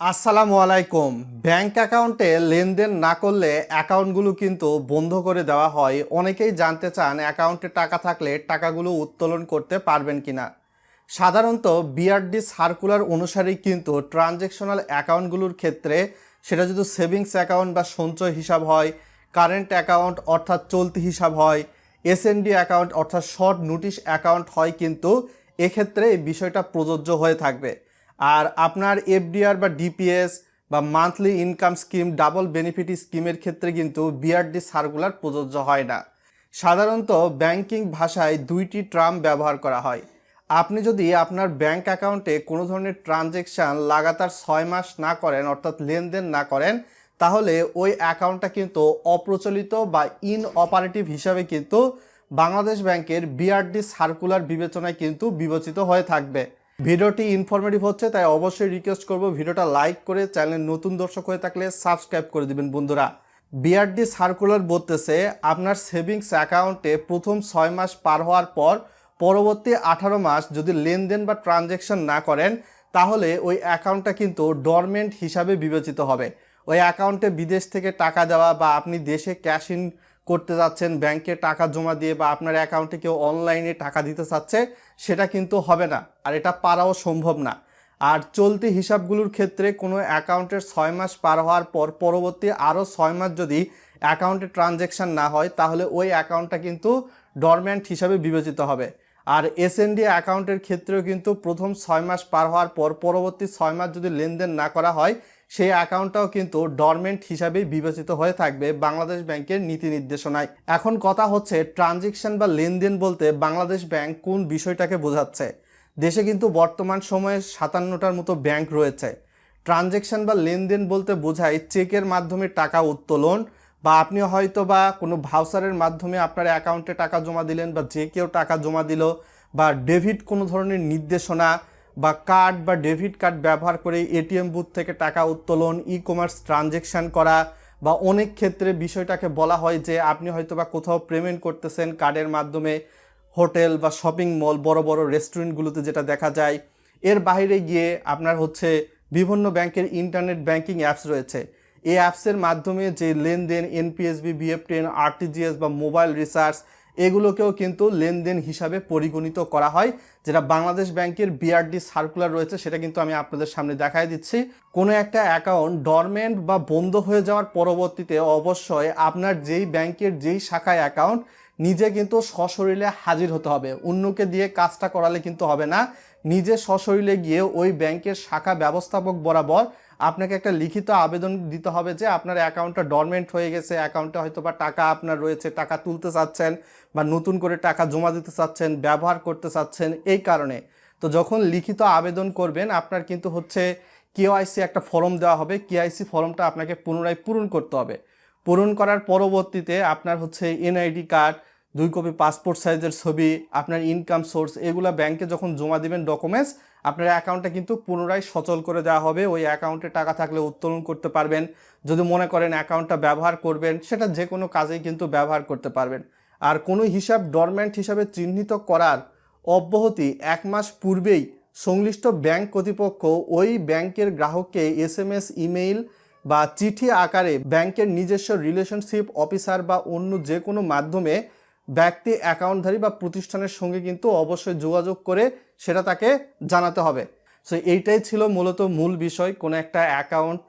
আসসালামু আলাইকুম। ব্যাংক অ্যাকাউন্টে লেনদেন না করলে অ্যাকাউন্টগুলো কিন্তু বন্ধ করে দেওয়া হয়। অনেকেই জানতে চান অ্যাকাউন্টে টাকা থাকলে টাকাগুলো উত্তোলন করতে পারবেন কিনা। সাধারণত বিআরডি সার্কুলার অনুসারেই কিন্তু ট্রানজ্যাকশনাল অ্যাকাউন্টগুলোর ক্ষেত্রে সেটা যদি সেভিংস অ্যাকাউন্ট বা সঞ্চয় হিসাব হয়, কারেন্ট অ্যাকাউন্ট অর্থাৎ চলতি হিসাব হয় এসএনডি অ্যাকাউন্ট অর্থাৎ শর্ট নোটিশ অ্যাকাউন্ট হয় কিন্তু এক্ষেত্রে এই বিষয়টা প্রযোজ্য হয়ে থাকবে। আর আপনার এফডিআর বা ডিপিএস বা monthly income scheme double benefit স্কিমের ক্ষেত্রে কিন্তু বিআরডি সার্কুলার প্রযোজ্য হয় না। সাধারণত ব্যাংকিং ভাষায় দুইটি ট্রাম ব্যবহার করা হয়। আপনি যদি আপনার ব্যাংক অ্যাকাউন্টে কোনো ধরনের ট্রানজেকশান লাগাতার ছয় মাস না করেন, অর্থাৎ লেনদেন না করেন, তাহলে ওই অ্যাকাউন্টটা কিন্তু অপ্রচলিত বা ইন অপারেটিভ হিসাবে কিন্তু বাংলাদেশ ব্যাংকের বিআরডি সার্কুলার বিবেচনায় কিন্তু বিবেচিত হয়ে থাকবে। ভিডিওটি ইনফরমেটিভ হচ্ছে, তাই অবশ্যই রিকোয়েস্ট করব। ভিডিওটা লাইক করে চ্যানেল নতুন দর্শক হয়ে থাকলে সাবস্ক্রাইব করে দিবেন বন্ধুরা। বিআরডি সার্কুলার বলতেছে, আপনার সেভিংস অ্যাকাউন্টে প্রথম ছয় মাস পার হওয়ার পর পরবর্তী আঠারো মাস যদি লেনদেন বা ট্রানজ্যাকশন না করেন, তাহলে ওই অ্যাকাউন্টটা কিন্তু ডরমেন্ট হিসাবে বিবেচিত হবে। ওই অ্যাকাউন্টে বিদেশ থেকে টাকা দেওয়া বা আপনি দেশে ক্যাশ ইন করতে যাচ্ছেন, ব্যাংকে টাকা জমা দিয়ে বা আপনার অ্যাকাউন্টে কেউ অনলাইনে টাকা দিতে চাচ্ছে, সেটা কিন্তু হবে না। আর এটা পারাও সম্ভব না। আর চলতি হিসাবগুলোর ক্ষেত্রে কোনো অ্যাকাউন্টের ছয় মাস পার হওয়ার পর পরবর্তী আরও ছয় মাস যদি অ্যাকাউন্টে ট্রানজ্যাকশন না হয়, তাহলে ওই অ্যাকাউন্টটা কিন্তু ডরম্যান্ট হিসাবে বিবেচিত হবে। আর এসএনডি অ্যাকাউন্টের ক্ষেত্রেও কিন্তু প্রথম ছয় মাস পার হওয়ার পর পরবর্তী ছয় মাস যদি লেনদেন না করা হয় সেই অ্যাকাউন্টটাও কিন্তু ডরমেন্ট হিসাবেই বিবেচিত হয়ে থাকবে বাংলাদেশ ব্যাংকের নীতি নির্দেশনায়। এখন কথা হচ্ছে ট্রানজেকশন বা লেনদেন বলতে বাংলাদেশ ব্যাংক কোন বিষয়টাকে বোঝাচ্ছে? দেশে কিন্তু বর্তমান সময়ে সাতান্নটার মতো ব্যাংক রয়েছে। ট্রানজেকশন বা লেনদেন বলতে বোঝায় চেকের মাধ্যমে টাকা উত্তোলন বা আপনি হয়তো বা কোনো ভাউচারের মাধ্যমে আপনার অ্যাকাউন্টে টাকা জমা দিলেন বা যে কেউ টাকা জমা দিল বা ডেভিড কোনো ধরনের নির্দেশনা বা কার্ড বা ডেবিট কার্ড ব্যবহার করে এটিএম বুথ থেকে টাকা উত্তোলন ই কমার্স ট্রানজেকশন করা বা অনেক ক্ষেত্রে বিষয়টাকে বলা হয় যে আপনি হয়তো বা কোথাও পেমেন্ট করতেছেন কার্ডের মাধ্যমে, হোটেল বা শপিং মল বড় বড় রেস্টুরেন্টগুলোতে যেটা দেখা যায়। এর বাইরে গিয়ে আপনার হচ্ছে বিভিন্ন ব্যাংকের ইন্টারনেট ব্যাংকিং অ্যাপস রয়েছে। এই অ্যাপসের মাধ্যমে যে লেনদেন এনপিএসবি বিএফ টেন আরটিজিএস বা মোবাইল রিসার্চ এগুলোকেও কিন্তু লেনদেন হিসাবে পরিগণিত করা হয়, যেটা বাংলাদেশ ব্যাংকের বিআরডি সার্কুলার রয়েছে, সেটা কিন্তু আমি আপনাদের সামনে দেখাই দিচ্ছি। কোনো একটা অ্যাকাউন্ট ডরমেন্ট বা বন্ধ হয়ে যাওয়ার পরবর্তীতে অবশ্যই আপনার যেই ব্যাংকের যেই শাখায় অ্যাকাউন্ট নিজে কিন্তু সশরীরে হাজির হতে হবে। অন্যকে দিয়ে কাজটা করালে কিন্তু হবে না। নিজে সশরীরে গিয়ে ওই ব্যাংকের শাখা ব্যবস্থাপক বরাবর আপনাকে একটা লিখিত আবেদন দিতে হবে যে আপনার অ্যাকাউন্টটা ডরমেন্ট হয়ে গেছে, অ্যাকাউন্টে হয়তো বা টাকা আপনার রয়েছে, টাকা তুলতে চাচ্ছেন বা নতুন করে টাকা জমা দিতে চাচ্ছেন, ব্যবহার করতে চাচ্ছেন এই কারণে। তো যখন লিখিত আবেদন করবেন, আপনার কিন্তু হচ্ছে কেওআইসি একটা ফর্ম দেওয়া হবে। কেআইসি ফর্মটা আপনাকে পুনরায় পূরণ করতে হবে। পূরণ করার পরবর্তীতে আপনার হচ্ছে এনআইডি কার্ড, দুই কপি পাসপোর্ট সাইজের ছবি, আপনার ইনকাম সোর্স এগুলো ব্যাংকে যখন জমা দিবেন ডকুমেন্টস আপনার অ্যাকাউন্টটা কিন্তু পুনরায় সচল করে দেওয়া হবে। ওই অ্যাকাউন্টে টাকা থাকলে উত্তোলন করতে পারবেন। যদি মনে করেন অ্যাকাউন্টটা ব্যবহার করবেন, সেটা যে কোনো কাজেই কিন্তু ব্যবহার করতে পারবেন। আর কোনো হিসাব ডরমেন্ট হিসাবে চিহ্নিত করার অব্যাহতি এক মাস পূর্বেই সংশ্লিষ্ট ব্যাংক কর্তৃপক্ষ ওই ব্যাংকের গ্রাহককে এস এম এস ইমেইল বা চিঠি আকারে ব্যাংকের নিজস্ব রিলেশনশিপ অফিসার বা অন্য যে কোনো মাধ্যমে ব্যক্তি অ্যাকাউন্টধারী বা প্রতিষ্ঠানের সঙ্গে কিন্তু অবশ্যই যোগাযোগ করে সেটা তাকে জানাতে হবে। সো এইটাই ছিল মূলত মূল বিষয়, কোনো একটা অ্যাকাউন্ট